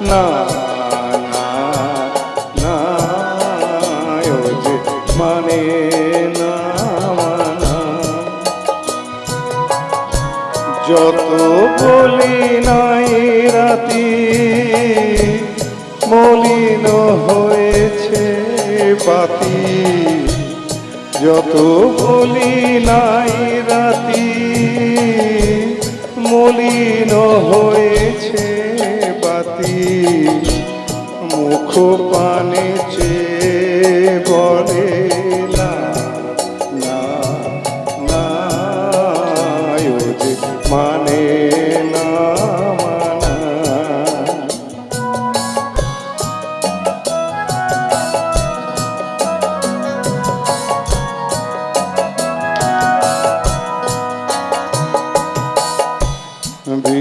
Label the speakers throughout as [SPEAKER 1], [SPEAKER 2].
[SPEAKER 1] না না না মানে না। যত বলি নাই রাতি, মলিন হয়েছে পাতি। যত বলি নাই রাতি, মলিন হয়েছে বাতি মুখ পানে চেয়ে বলে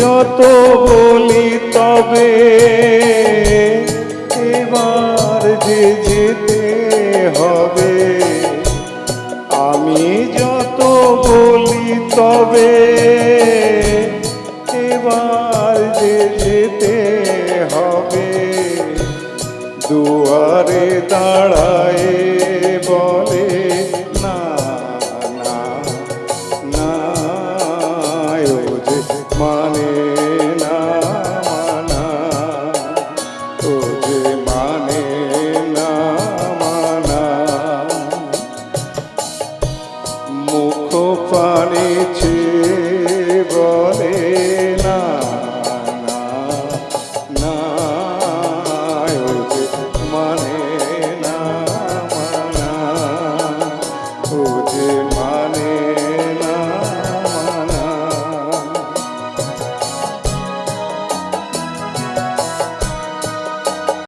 [SPEAKER 1] যত বলি তবে এবার যে যেতে হবে। আমি যত বলি তবে এবার যে যেতে হবে। দুয়ারে দাঁড়ায় জানিছি